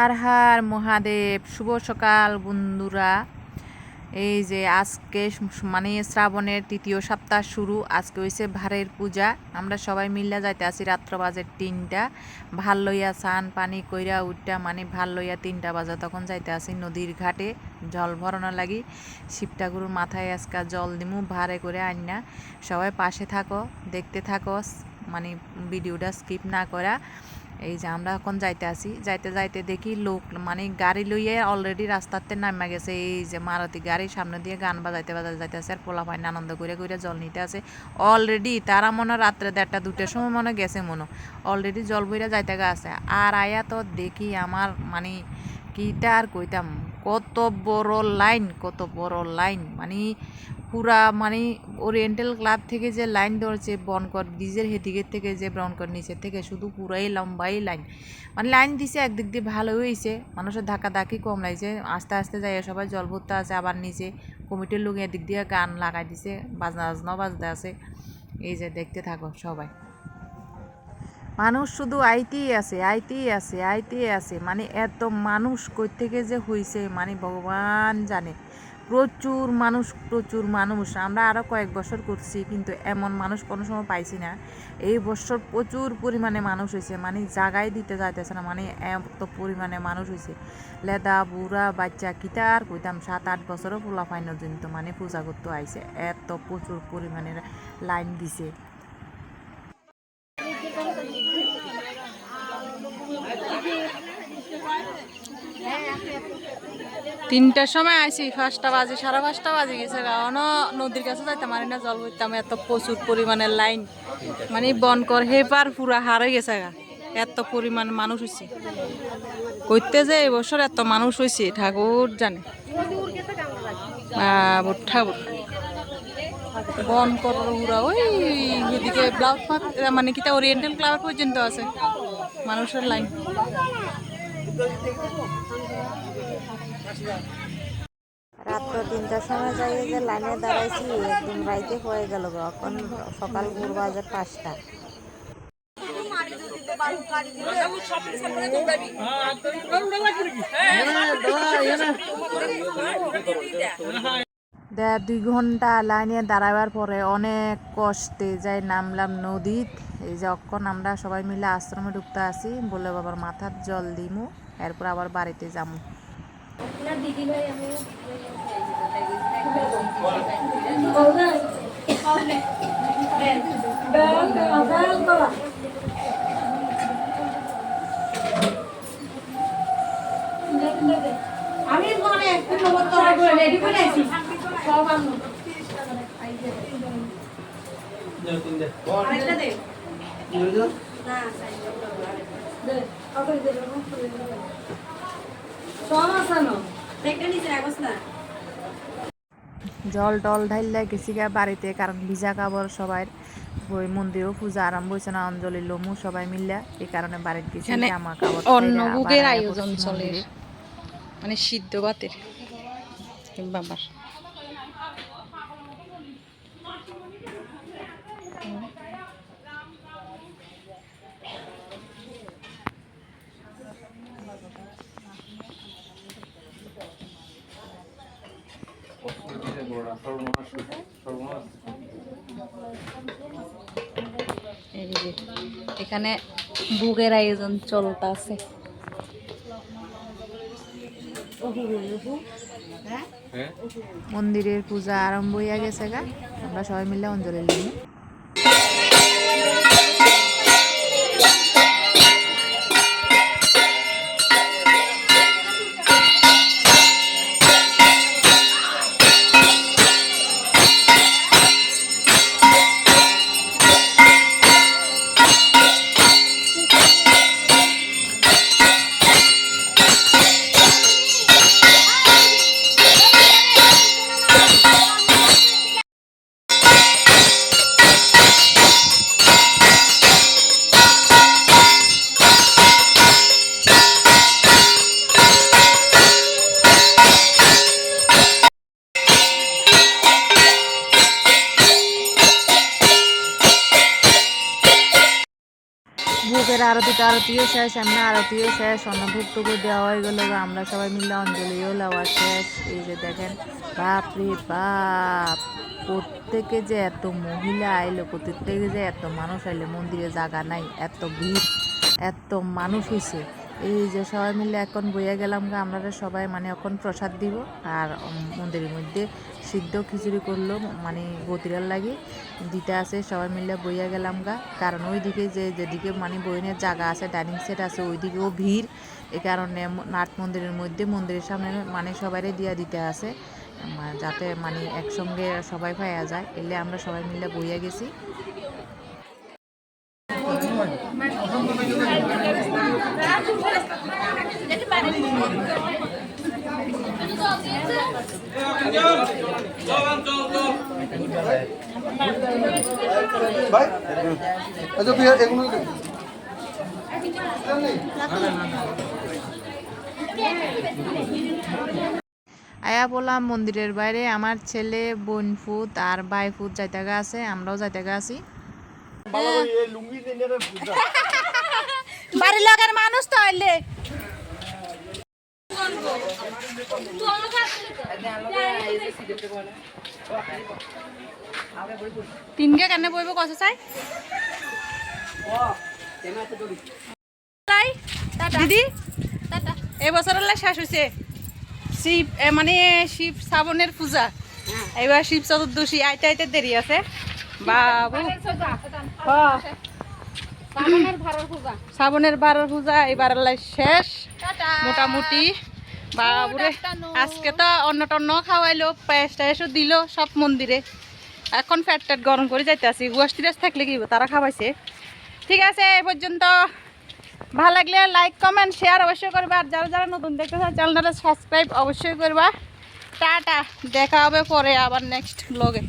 আর হার মহাদেব, শুভ সকাল বন্ধুরা। এই যে আজকে মানে শ্রাবণের তৃতীয় সপ্তাহ শুরু, আজকে হয়েছে ভারের পূজা। আমরা সবাই মিল্লা যাইতে আছি রাত্র বাজে তিনটা। ভালো লইয়া স্নান পানি কইরা উঠটা মানে ভালো লইয়া তিনটা বাজা, তখন যাইতে আসি নদীর ঘাটে। জল ভরানো লাগি, শিব ঠাকুরের মাথায় আজকে জল দিমু, ভারে করে আইনা সবাই পাশে থাকো, দেখতে থাকো মানে ভিডিওটা স্কিপ না করা। এই যে আমরা এখন যাইতে আসি। যাইতে যাইতে দেখি লোক মানে গাড়ি লইয়ে অলরেডি রাস্তাতে নামা গেছে। এই যে মারুতি গাড়ির সামনে দিয়ে গান বাজাইতে বাজাইতে যাইতে আছে আর পোলা পাইন আনন্দ করে করে জল নিতে আছে অলরেডি তারা মনে রাত্রে দেড়টা দুটার সময় মনে গেছে মনে অলরেডি জল বইরা যাইতে গা আছে আর আয়া তো দেখি আমার মানে কিটা আর কইতাম, কত বড় লাইন কত বড় লাইন মানে পুরা মানে ওরিয়েন্টাল ক্লাব থেকে যে লাইন ধরছে বনকর ব্রিজের হেদিকের থেকে যে বনকর নিচের থেকে, শুধু পুরাই লম্বাই লাইন মানে লাইন দিছে, একদিক দিয়ে ভালো হয়েছে, মানুষের ধাক্কা ধাক্কি কম লাগছে, আস্তে আস্তে যাই সবাই জল ভরতে আছে, আবার নিচে কমিটির লোক এদিক দিয়ে গান লাগাই দিছে, বাজনা বাজনাও বাজতে আছে। এই যে দেখতে থাকো সবাই। মানুষ শুধু আইতেই আছে আইতেই আছে আইতেই আছে। মানে এত মানুষ কই থেকে যে হইছে মানে ভগবান জানে। প্রচুর মানুষ প্রচুর মানুষ। আমরা আরও কয়েক বছর করছি, কিন্তু এমন মানুষ কোনো সময় পাইছি না। এই বছর প্রচুর পরিমাণে মানুষ হয়েছে মানে জাগায় দিতে যাইতেছে না মানে এত পরিমাণে মানুষ হয়েছে লেদা, বুড়া, বাচ্চা কিতা আর কইতাম সাত আট বছরও পোলা ফাইন পর্যন্ত মানে পূজা করতে আইছে, এত প্রচুর পরিমাণে লাইন দিছে। তিনটার সময় আইছি, পাঁচটা বাজে, সাড়ে পাঁচটা বাজে গেছে কারণ নদীর কাছে যাইতে পারি না জল হইতাম এত প্রচুর পরিমাণে লাইন। মানে বন কর হেপার পুরা হারে গেছে গা। এত পরিমাণ মানুষ হয়েছে কইতে যে এবছর এত মানুষ হয়েছে ঠাকুর জানে। ঠাকুর বন কর ওই এদিকে ব্লাউজ মানে কিটা ওরিয়েন্টাল ক্লাব পর্যন্ত আছে। মানুষের লাইন। রাত্র তিনটার সময় যাই যে লাইনে দাঁড়াইছি, একদম রাইতে হয়ে গেল। এখন সকাল ঘুরবো আজ পাঁচটা দুই ঘণ্টা লাইনে দাঁড়াবার পরে অনেক কষ্টে যাই নামলাম নদীত এই যে অক্ষণ আমরা সবাই মিলে আশ্রমে ঢুকতে আসি বলে বাবার মাথার জল দিমু এরপর আবার বাড়িতে যাব আমি মানে একটু রেডি করে আছি? সব আনো আরেকটা দে। না জল টল ঢাইলে গেছি গা বাড়িতে কারণ ভিজা কাপড় সবাই ওই মন্দিরেও পূজা আরম্ভ হয়েছে না অঞ্জলি লমু সবাই মিললে এই কারণে বাড়িতে গেছি জামা কাপড় অন্নভোগের আয়োজন চলে। মানে সিদ্ধ ভাতের বাবার। এই যে এখানে বুগের আয়োজন চলতে আছে মন্দিরের পূজা আরম্ভ হইয়া গেছে গা। আমরা সবাই মিলে অঞ্জলি লমু আরতি আরতিও শেষ, এমনি আরতিও শেষ, অন্নভুক্তকে দেওয়া হয়ে গেল আমরা সবাই মিলে অঞ্জলিও লওয়া শেষ। এই যে দেখেন, বাপ রে বাপ, প্রত্যেকে যে এত মহিলা আইলো, প্রত্যেকে যে এত মানুষ আইলে, মন্দিরে জায়গা নাই, এত ভিড়, এত মানুষ হয়েছে এই যে সবাই মিলে এখন বইয়া গেলাম গা আমরা সবাই মানে এখন প্রসাদ দিব আর মন্দিরের মধ্যে সিদ্ধ খিচুড়ি করল মানে গতিরার লাগে। দিতে আছে সবাই মিলে বইয়া গেলাম গা। কারণ ওইদিকে যে, যেদিকে মানে বইনের জায়গা আছে ডাইনিং সেট আছে, ওইদিকেও ভিড়। এ কারণে নাট মন্দিরের মধ্যে মন্দিরের সামনে মানে সবাইরে দিয়া দিতে আছে যাতে মানে একসঙ্গে সবাই পাওয়া যায়। এলে আমরা সবাই মিলে বইয়া গেছি। ভাই আচ্ছা তুই এগুলো আয়া বললাম মন্দিরের বাইরে আমার ছেলে বোন ফুত আর ভাই ফুত যাইতাগা আছে আমরাও যাইতাগা আছি। বাড়ির লোকের মানুষ তো হইলে। তিনকে কেন বইব কত চাই দিদি? এবছর শেষ হয়েছে শিব এ মানে শিব শ্রাবণের পূজা। এবার শিব চতুর্দশী। আইতে আইতে দেরি আছে। বাবু। হ্যাঁ। শ্রাবণের বারোর পূজা। এবার শেষ। মোটামুটি। বাবুরে, আজকে তো অন্য টন্য খাওয়াইলো পায়েস টায়েসও দিল সব মন্দিরে। এখন ফ্যাট ট্যাট গরম করে যাইতে আসি গুয়াস তিরাস থাকলে কি তারা খাওয়াইছে। ঠিক আছে, এ পর্যন্ত। ভালো লাগলে লাইক কমেন্ট শেয়ার অবশ্যই করবা। আর যারা যারা নতুন দেখতে চায় চ্যানেলটা সাবস্ক্রাইব অবশ্যই করবা। টাটা, দেখা হবে পরে আবার নেক্সট ব্লগে